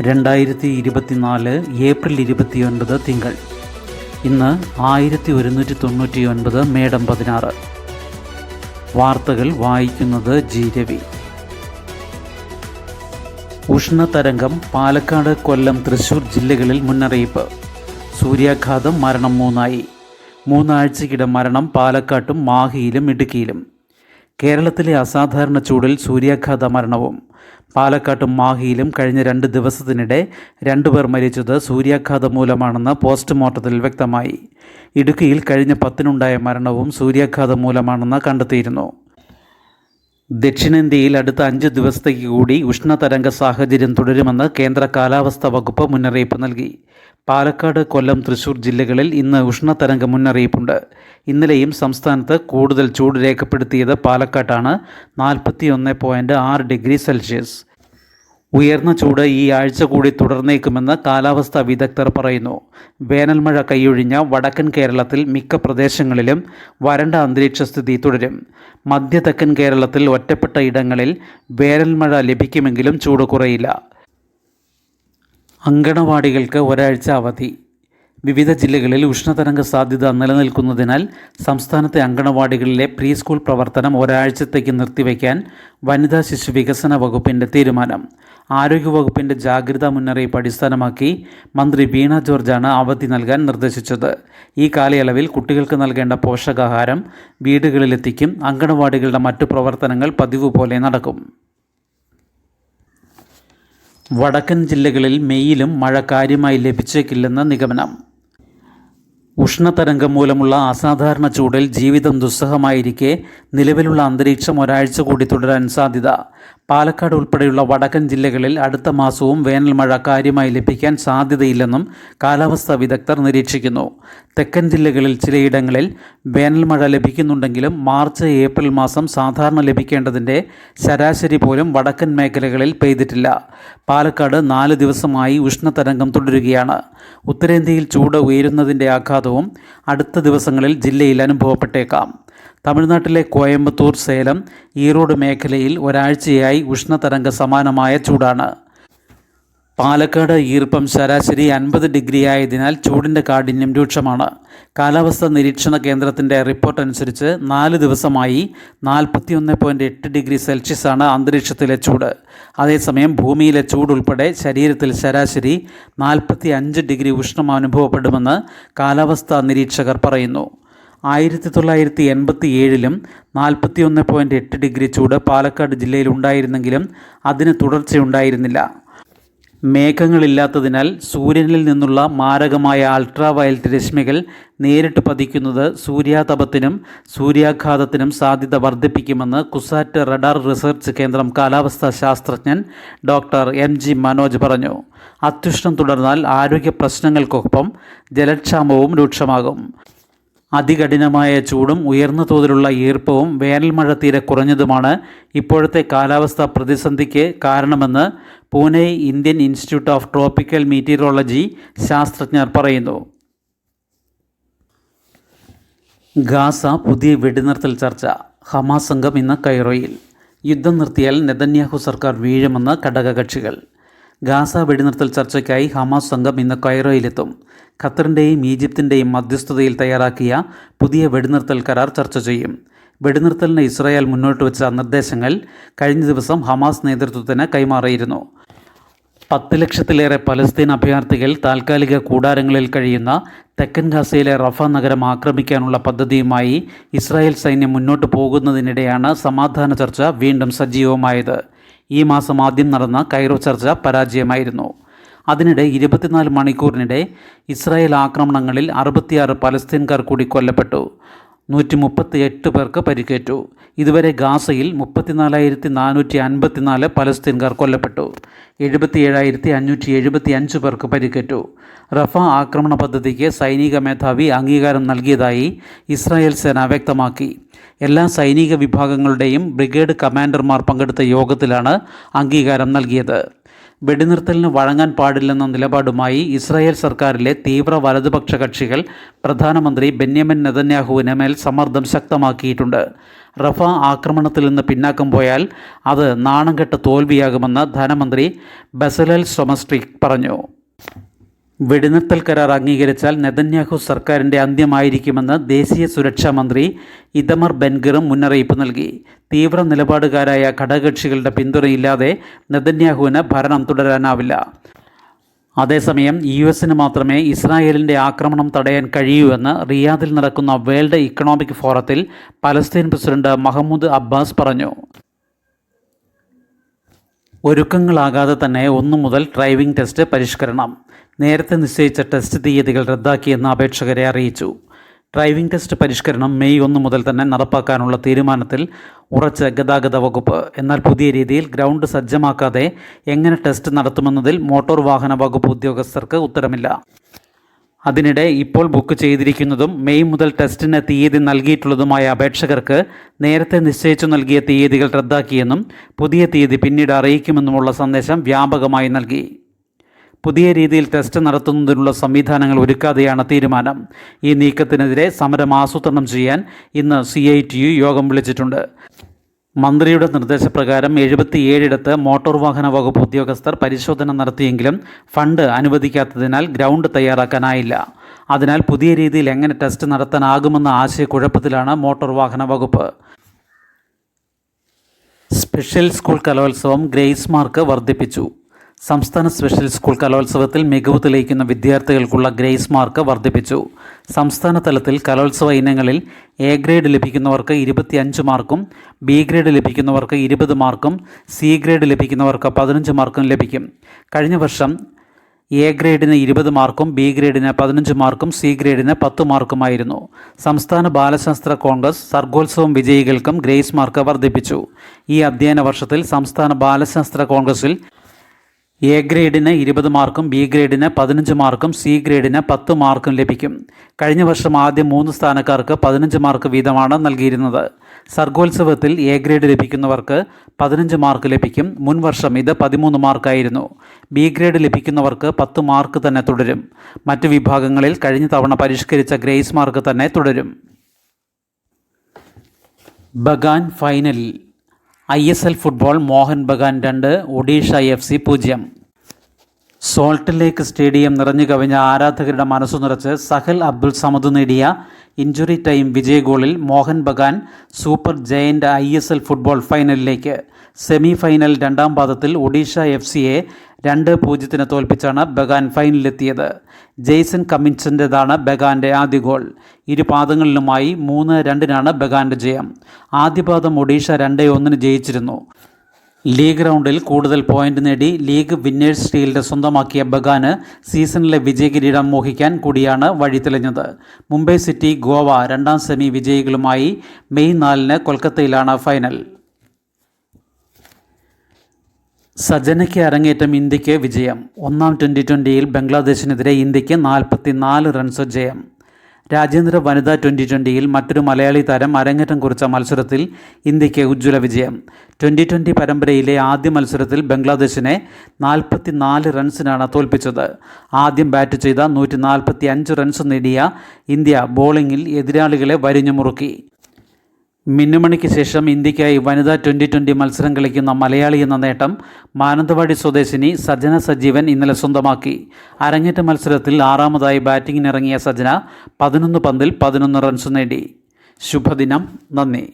രണ്ടായിരത്തി ഇരുപത്തിനാല് ഏപ്രിൽ ഇരുപത്തിയൊൻപത് തിങ്കൾ. ഇന്ന് ആയിരത്തി ഒരുന്നൂറ്റി തൊണ്ണൂറ്റി ഒൻപത് മേഡം പതിനാറ്. വാർത്തകൾ വായിക്കുന്നത് ജി രവി. ഉഷ്ണതരംഗം പാലക്കാട് കൊല്ലം തൃശൂർ ജില്ലകളിൽ മുന്നറിയിപ്പ്. സൂര്യാഘാതം മരണം മൂന്നായി. മൂന്നാഴ്ചക്കിടെ മരണം പാലക്കാട്ടും മാഹിയിലും ഇടുക്കിയിലും. കേരളത്തിലെ അസാധാരണ ചൂടിൽ സൂര്യാഘാത മരണവും. പാലക്കാട്ടും മാഹിയിലും കഴിഞ്ഞ രണ്ട് ദിവസത്തിനിടെ രണ്ടുപേർ മരിച്ചത് സൂര്യാഘാതം മൂലമാണെന്ന് പോസ്റ്റ്മോർട്ടത്തിൽ വ്യക്തമായി. ഇടുക്കിയിൽ കഴിഞ്ഞ പത്തിനുണ്ടായ മരണവും സൂര്യാഘാതം മൂലമാണെന്ന് കണ്ടെത്തിയിരുന്നു. ദക്ഷിണേന്ത്യയിൽ അടുത്ത അഞ്ച് ദിവസത്തേക്ക് കൂടി ഉഷ്ണതരംഗ സാഹചര്യം തുടരുമെന്ന് കേന്ദ്ര കാലാവസ്ഥാ വകുപ്പ് മുന്നറിയിപ്പ് നൽകി. പാലക്കാട് കൊല്ലം തൃശൂർ ജില്ലകളിൽ ഇന്ന് ഉഷ്ണതരംഗ മുന്നറിയിപ്പുണ്ട്. ഇന്നലെയും സംസ്ഥാനത്ത് കൂടുതൽ ചൂട് രേഖപ്പെടുത്തിയത് പാലക്കാട്ടാണ്. നാൽപ്പത്തി ഒന്ന് പോയിന്റ് ആറ് ഡിഗ്രി സെൽഷ്യസ്. ഉയർന്ന ചൂട് ഈ ആഴ്ച കൂടി തുടർന്നേക്കുമെന്ന് കാലാവസ്ഥാ വിദഗ്ധർ പറയുന്നു. വേനൽമഴ കൈയൊഴിഞ്ഞ വടക്കൻ കേരളത്തിൽ മിക്ക പ്രദേശങ്ങളിലും വരണ്ട അന്തരീക്ഷ സ്ഥിതി തുടരും. മധ്യ തെക്കൻ കേരളത്തിൽ ഒറ്റപ്പെട്ട ഇടങ്ങളിൽ വേനൽമഴ ലഭിക്കുമെങ്കിലും ചൂട് കുറയില്ല. അങ്കണവാടികൾക്ക് ഒരാഴ്ച അവധി. വിവിധ ജില്ലകളിൽ ഉഷ്ണതരംഗ സാധ്യത നിലനിൽക്കുന്നതിനാൽ സംസ്ഥാനത്തെ അങ്കണവാടികളിലെ പ്രീ സ്കൂൾ പ്രവർത്തനം ഒരാഴ്ചത്തേക്ക് നിർത്തിവെക്കാൻ വനിതാ ശിശു വികസന വകുപ്പിന്റെ തീരുമാനം. ആരോഗ്യവകുപ്പിന്റെ ജാഗ്രതാ മുന്നറിയിപ്പ് അടിസ്ഥാനമാക്കി മന്ത്രി വീണ ജോർജാണ് അവധി നൽകാൻ നിർദ്ദേശിച്ചത്. ഈ കാലയളവിൽ കുട്ടികൾക്ക് നൽകേണ്ട പോഷകാഹാരം വീടുകളിലെത്തിക്കും അങ്കണവാടികളുടെ മറ്റു പ്രവർത്തനങ്ങൾ പതിവ് പോലെ നടക്കും. വടക്കൻ ജില്ലകളിൽ മെയ്യിലും മഴ കാര്യമായി ലഭിച്ചേക്കില്ലെന്ന് നിഗമനം ഉഷ്ണതരംഗം മൂലമുള്ള അസാധാരണ ചൂടിൽ ജീവിതം ദുസ്സഹമായിരിക്കെ നിലവിലുള്ള അന്തരീക്ഷം ഒരാഴ്ച കൂടി തുടരാൻ സാധ്യത. പാലക്കാട് ഉൾപ്പെടെയുള്ള വടക്കൻ ജില്ലകളിൽ അടുത്ത മാസവും വേനൽ മഴ കാര്യമായി ലഭിക്കാൻ സാധ്യതയില്ലെന്നും കാലാവസ്ഥാ വിദഗ്ധർ നിരീക്ഷിക്കുന്നു. തെക്കൻ ജില്ലകളിൽ ചിലയിടങ്ങളിൽ വേനൽ മഴ ലഭിക്കുന്നുണ്ടെങ്കിലും മാർച്ച് ഏപ്രിൽ മാസം സാധാരണ ലഭിക്കേണ്ടതിന്റെ ശരാശരി പോലും വടക്കൻ മേഖലകളിൽ പെയ്തിട്ടില്ല. പാലക്കാട് നാല് ദിവസമായി ഉഷ്ണതരംഗം തുടരുകയാണ്. ഉത്തരേന്ത്യയിൽ ചൂട് ഉയരുന്നതിന്റെ ആഘാതവും അടുത്ത ദിവസങ്ങളിൽ ജില്ലയിൽ അനുഭവപ്പെട്ടേക്കാം. തമിഴ്നാട്ടിലെ കോയമ്പത്തൂർ സേലം ഈറോഡ് മേഖലയിൽ ഒരാഴ്ചയായി ഉഷ്ണതരംഗ സമാനമായ ചൂടാണ്. പാലക്കാട് ഈർപ്പം ശരാശരി അൻപത് ഡിഗ്രി ആയതിനാൽ ചൂടിന്റെ കാഠിന്യം രൂക്ഷമാണ്. കാലാവസ്ഥാ നിരീക്ഷണ കേന്ദ്രത്തിന്റെ റിപ്പോർട്ട് അനുസരിച്ച് നാല് ദിവസമായി നാൽപ്പത്തിയൊന്ന് പോയിന്റ് എട്ട് ഡിഗ്രി സെൽഷ്യസാണ് അന്തരീക്ഷത്തിലെ ചൂട്. അതേസമയം ഭൂമിയിലെ ചൂട് ഉൾപ്പെടെ ശരീരത്തിൽ ശരാശരി നാൽപ്പത്തി അഞ്ച് ഡിഗ്രി ഉഷ്ണം അനുഭവപ്പെടുമെന്ന് കാലാവസ്ഥാ നിരീക്ഷകർ പറയുന്നു. ആയിരത്തി തൊള്ളായിരത്തി എൺപത്തി ഏഴിലും നാൽപ്പത്തി ഒന്ന് പോയിന്റ് എട്ട് ഡിഗ്രി ചൂട് പാലക്കാട് ജില്ലയിൽ ഉണ്ടായിരുന്നെങ്കിലും അതിന് തുടർച്ചയുണ്ടായിരുന്നില്ല. മേഘങ്ങളില്ലാത്തതിനാൽ സൂര്യനിൽ നിന്നുള്ള മാരകമായ അൾട്രാ വയലറ്റ് രശ്മികൾ നേരിട്ട് പതിക്കുന്നത് സൂര്യാതപത്തിനും സൂര്യാഘാതത്തിനും സാധ്യത വർദ്ധിപ്പിക്കുമെന്ന് കുസാറ്റ് റഡാർ റിസർച്ച് കേന്ദ്രം കാലാവസ്ഥാ ശാസ്ത്രജ്ഞൻ ഡോക്ടർ എം ജി മനോജ് പറഞ്ഞു. അത്യുഷ്ണം തുടർന്നാൽ ആരോഗ്യ പ്രശ്നങ്ങൾക്കൊപ്പം ജലക്ഷാമവും രൂക്ഷമാകും. അതികഠിനമായ ചൂടും ഉയർന്ന തോതിലുള്ള ഈർപ്പവും വേനൽമഴ തീരെ കുറഞ്ഞതുമാണ് ഇപ്പോഴത്തെ കാലാവസ്ഥാ പ്രതിസന്ധിക്ക് കാരണമെന്ന് Pune Indian institute of tropical meteorology ശാസ്ത്രജ്ഞർ പറയുന്നു. ഗാസ പുതിയ വെടിനിർത്തൽ ചർച്ച ഹമാസ് സംഘം ഇന്ന് കൈറോയിൽ. യുദ്ധം നിർത്തിയാൽ നെതന്യാഹു സർക്കാർ വീഴുമെന്ന് ഘടകകക്ഷികൾ. ഗാസ വെടിനിർത്തൽ ചർച്ചയ്ക്കായി ഹമാസ് സംഘം ഇന്ന് കൈറോയിലെത്തും. ഖത്തറിന്റെയും ഈജിപ്തിന്റെയും മധ്യസ്ഥതയിൽ തയ്യാറാക്കിയ പുതിയ വെടിനിർത്തൽ കരാർ ചർച്ച ചെയ്യും. വെടിനിർത്തലിന് ഇസ്രായേൽ മുന്നോട്ട് വെച്ച നിർദ്ദേശങ്ങൾ കഴിഞ്ഞ ദിവസം ഹമാസ് നേതൃത്വത്തിന് കൈമാറിയിരുന്നു. പത്ത് ലക്ഷത്തിലേറെ പലസ്തീൻ അഭയാർത്ഥികൾ താൽക്കാലിക കൂടാരങ്ങളിൽ കഴിയുന്ന തെക്കൻ ഗാസയിലെ റഫ നഗരം ആക്രമിക്കാനുള്ള പദ്ധതിയുമായി ഇസ്രായേൽ സൈന്യം മുന്നോട്ട് പോകുന്നതിനിടെയാണ് സമാധാന ചർച്ച വീണ്ടും സജീവമായത്. ഈ മാസം ആദ്യം നടന്ന കൈറോ ചർച്ച പരാജയമായിരുന്നു. അതിനിടെ ഇരുപത്തിനാല് മണിക്കൂറിനിടെ ഇസ്രായേൽ ആക്രമണങ്ങളിൽ അറുപത്തിയാറ് പലസ്തീൻകാർ കൂടി കൊല്ലപ്പെട്ടു. നൂറ്റി മുപ്പത്തി എട്ട് പേർക്ക് പരിക്കേറ്റു. ഇതുവരെ ഗാസയിൽ മുപ്പത്തിനാലായിരത്തി നാനൂറ്റി അൻപത്തിനാല് പലസ്തീൻകാർ കൊല്ലപ്പെട്ടു. എഴുപത്തിയേഴായിരത്തി അഞ്ഞൂറ്റി എഴുപത്തി അഞ്ച് പേർക്ക് പരിക്കേറ്റു. റഫ ആക്രമണ പദ്ധതിക്ക് സൈനിക മേധാവി അംഗീകാരം നൽകിയതായി ഇസ്രായേൽ സേന വ്യക്തമാക്കി. എല്ലാ സൈനിക വിഭാഗങ്ങളുടെയും ബ്രിഗേഡ് കമാൻഡർമാർ പങ്കെടുത്ത യോഗത്തിലാണ് അംഗീകാരം നൽകിയത്. വെടിനിർത്തലിന് വഴങ്ങാൻ പാടില്ലെന്ന നിലപാടുമായി ഇസ്രായേൽ സർക്കാരിലെ തീവ്ര വലതുപക്ഷ കക്ഷികൾ പ്രധാനമന്ത്രി ബെന്യാമിൻ നെതന്യാഹുവിന് മേൽ സമ്മർദ്ദം ശക്തമാക്കിയിട്ടുണ്ട്. റഫ ആക്രമണത്തിൽ നിന്ന് പിന്നാക്കം പോയാൽ അത് നാണംകെട്ട തോൽവിയാകുമെന്ന് ധനമന്ത്രി ബസലൽ സൊമസ്ട്രിക് പറഞ്ഞു. വെടിനിർത്തൽ കരാർ അംഗീകരിച്ചാൽ നെതന്യാഹു സർക്കാരിന്റെ അന്ത്യമായിരിക്കുമെന്ന് ദേശീയ സുരക്ഷാ മന്ത്രി ഇതമർ ബെൻഗറും മുന്നറിയിപ്പ് നൽകി. തീവ്ര നിലപാടുകാരായ ഘടകകക്ഷികളുടെ പിന്തുണയില്ലാതെ നെതന്യാഹുവിന് ഭരണം തുടരാനാവില്ല. അതേസമയം യു എസിന് മാത്രമേ ഇസ്രായേലിന്റെ ആക്രമണം തടയാൻ കഴിയൂ എന്ന് റിയാദിൽ നടക്കുന്ന വേൾഡ് ഇക്കണോമിക് ഫോറത്തിൽ പലസ്തീൻ പ്രസിഡന്റ് മഹമ്മൂദ് അബ്ബാസ് പറഞ്ഞു. ഒരുക്കങ്ങളാകാതെ തന്നെ ഒന്നു മുതൽ ഡ്രൈവിംഗ് ടെസ്റ്റ് പരിഷ്കരണം. നേരത്തെ നിശ്ചയിച്ച ടെസ്റ്റ് തീയതികൾ റദ്ദാക്കിയെന്ന് അപേക്ഷകരെ അറിയിച്ചു. ഡ്രൈവിംഗ് ടെസ്റ്റ് പരിഷ്കരണം മെയ് ഒന്ന് മുതൽ തന്നെ നടപ്പാക്കാനുള്ള തീരുമാനത്തിൽ ഉറച്ച ഗതാഗത വകുപ്പ്. എന്നാൽ പുതിയ രീതിയിൽ ഗ്രൗണ്ട് സജ്ജമാക്കാതെ എങ്ങനെ ടെസ്റ്റ് നടത്തുമെന്നതിൽ മോട്ടോർ വാഹന വകുപ്പ് ഉദ്യോഗസ്ഥർക്ക് ഉത്തരമില്ല. അതിനിടെ ഇപ്പോൾ ബുക്ക് ചെയ്തിരിക്കുന്നതും മെയ് മുതൽ ടെസ്റ്റിന് തീയതി നൽകിയിട്ടുള്ളതുമായ അപേക്ഷകർക്ക് നേരത്തെ നിശ്ചയിച്ചു നൽകിയ തീയതികൾ റദ്ദാക്കിയെന്നും പുതിയ തീയതി പിന്നീട് അറിയിക്കുമെന്നുമുള്ള സന്ദേശം വ്യാപകമായി നൽകി. പുതിയ രീതിയിൽ ടെസ്റ്റ് നടത്തുന്നതിനുള്ള സംവിധാനങ്ങൾ ഒരുക്കാതെയാണ് തീരുമാനം. ഈ നീക്കത്തിനെതിരെ സമരം ആസൂത്രണം ചെയ്യാൻ ഇന്ന് സി ഐ ടി യു യോഗം വിളിച്ചിട്ടുണ്ട്. മന്ത്രിയുടെ നിർദ്ദേശപ്രകാരം എഴുപത്തിയേഴിടത്ത് മോട്ടോർ വാഹന വകുപ്പ് ഉദ്യോഗസ്ഥർ പരിശോധന നടത്തിയെങ്കിലും ഫണ്ട് അനുവദിക്കാത്തതിനാൽ ഗ്രൗണ്ട് തയ്യാറാക്കാനായില്ല. അതിനാൽ പുതിയ രീതിയിൽ എങ്ങനെ ടെസ്റ്റ് നടത്താനാകുമെന്ന ആശയക്കുഴപ്പത്തിലാണ് മോട്ടോർ വാഹന വകുപ്പ്. Special school Kalolsavam grace mark വർദ്ധിപ്പിച്ചു. സംസ്ഥാന സ്പെഷ്യൽ സ്കൂൾ കലോത്സവത്തിൽ മികവ് തെളിയിക്കുന്ന വിദ്യാർത്ഥികൾക്കുള്ള ഗ്രേസ് മാർക്ക് വർദ്ധിപ്പിച്ചു. സംസ്ഥാന തലത്തിൽ കലോത്സവ ഇനങ്ങളിൽ എ ഗ്രേഡ് ലഭിക്കുന്നവർക്ക് ഇരുപത്തിയഞ്ച് മാർക്കും ബി ഗ്രേഡ് ലഭിക്കുന്നവർക്ക് ഇരുപത് മാർക്കും സി ഗ്രേഡ് ലഭിക്കുന്നവർക്ക് പതിനഞ്ച് മാർക്കും ലഭിക്കും. കഴിഞ്ഞ വർഷം എ ഗ്രേഡിന് ഇരുപത് മാർക്കും ബി ഗ്രേഡിന് പതിനഞ്ച് മാർക്കും സി ഗ്രേഡിന് പത്ത് മാർക്കുമായിരുന്നു. സംസ്ഥാന ബാലശാസ്ത്ര കോൺഗ്രസ് സർഗോത്സവം വിജയികൾക്കും ഗ്രേസ് മാർക്ക് വർദ്ധിപ്പിച്ചു. ഈ അധ്യയന വർഷത്തിൽ സംസ്ഥാന ബാലശാസ്ത്ര കോൺഗ്രസിൽ എ ഗ്രേഡിന് ഇരുപത് മാർക്കും ബി ഗ്രേഡിന് പതിനഞ്ച് മാർക്കും സി ഗ്രേഡിന് പത്ത് മാർക്കും ലഭിക്കും. കഴിഞ്ഞ വർഷം ആദ്യം മൂന്ന് സ്ഥാനക്കാർക്ക് പതിനഞ്ച് മാർക്ക് വീതമാണ് നൽകിയിരുന്നത്. സർഗോത്സവത്തിൽ എ ഗ്രേഡ് ലഭിക്കുന്നവർക്ക് പതിനഞ്ച് മാർക്ക് ലഭിക്കും. മുൻ വർഷം ഇത് പതിമൂന്ന് മാർക്കായിരുന്നു. ബി ഗ്രേഡ് ലഭിക്കുന്നവർക്ക് പത്ത് മാർക്ക് തന്നെ തുടരും. മറ്റ് വിഭാഗങ്ങളിൽ കഴിഞ്ഞ തവണ പരിഷ്കരിച്ച ഗ്രേസ് മാർക്ക് തന്നെ തുടരും. ബഗാൻ ഫൈനലിൽ I S L football Mohun Bagan രണ്ട് ഒഡീഷ എഫ് സി പൂജ്യം. സോൾട്ട് ലേക്ക് സ്റ്റേഡിയം നിറഞ്ഞു കവിഞ്ഞ ആരാധകരുടെ മനസ്സു നിറച്ച് സഹൽ അബ്ദുൾ സമദ് നേടിയ ഇഞ്ചുറി ടൈം വിജയ ഗോളിൽ Mohun Bagan super giant I S L football ഫൈനലിലേക്ക് സെമി ഫൈനൽ രണ്ടാം പാദത്തിൽ ഒഡീഷ എഫ് സിയെ രണ്ട് പൂജ്യത്തിന് തോൽപ്പിച്ചാണ് ബഗാൻ ഫൈനലിലെത്തിയത്. ജെയ്സൺ കമ്മിൻസിന്റെതാണ് ബഗാന്റെ ആദ്യ ഗോൾ. ഇരു പാദങ്ങളിലുമായി മൂന്ന് രണ്ടിനാണ് ബഗാന്റെ ജയം. ആദ്യ പാദം ഒഡീഷ രണ്ട് ഒന്നിന് ജയിച്ചിരുന്നു. ലീഗ് റൗണ്ടിൽ കൂടുതൽ പോയിന്റ് നേടി ലീഗ് വിന്നേഴ്സ് ഷീൽഡ് സ്വന്തമാക്കിയ ബഗാന് സീസണിലെ വിജയകിരീടം മോഹിക്കാൻ കൂടിയാണ് വഴി തെളിഞ്ഞത്. മുംബൈ സിറ്റി ഗോവ രണ്ടാം സെമി വിജയികളുമായി മെയ് നാലിന് കൊൽക്കത്തയിലാണ് ഫൈനൽ. സജനയ്ക്ക് അരങ്ങേറ്റം ഇന്ത്യയ്ക്ക് വിജയം. ഒന്നാം ട്വന്റി ട്വന്റിയിൽ ബംഗ്ലാദേശിനെതിരെ ഇന്ത്യയ്ക്ക് നാൽപ്പത്തി നാല് റൺസ് ജയം. രാജ്യാന്തര വനിതാ ട്വന്റി ട്വന്റിയിൽ മറ്റൊരു മലയാളി താരം അരങ്ങേറ്റം കുറിച്ച മത്സരത്തിൽ ഇന്ത്യയ്ക്ക് ഉജ്ജ്വല വിജയം. ട്വന്റി ട്വന്റി പരമ്പരയിലെ ആദ്യ മത്സരത്തിൽ ബംഗ്ലാദേശിനെ നാൽപ്പത്തി നാല് റൺസിനാണ് തോൽപ്പിച്ചത്. ആദ്യം ബാറ്റ് ചെയ്ത നൂറ്റി റൺസ് നേടിയ ഇന്ത്യ ബോളിംഗിൽ എതിരാളികളെ വരിഞ്ഞു മുറുക്കി മിന്നുമണിക്ക് ശേഷം ഇന്ത്യക്കായി വനിതാ ട്വന്റി ട്വന്റി മത്സരം കളിക്കുന്ന മലയാളി എന്ന നേട്ടം മാനന്തവാടി സ്വദേശിനി സജന സജീവൻ ഇന്നലെ സ്വന്തമാക്കി. അരങ്ങേറ്റ മത്സരത്തിൽ ആറാമതായി ബാറ്റിങ്ങിനിറങ്ങിയ സജന പതിനൊന്ന് പന്തിൽ പതിനൊന്ന് റൺസ് നേടി. ശുഭദിനം. നന്ദി.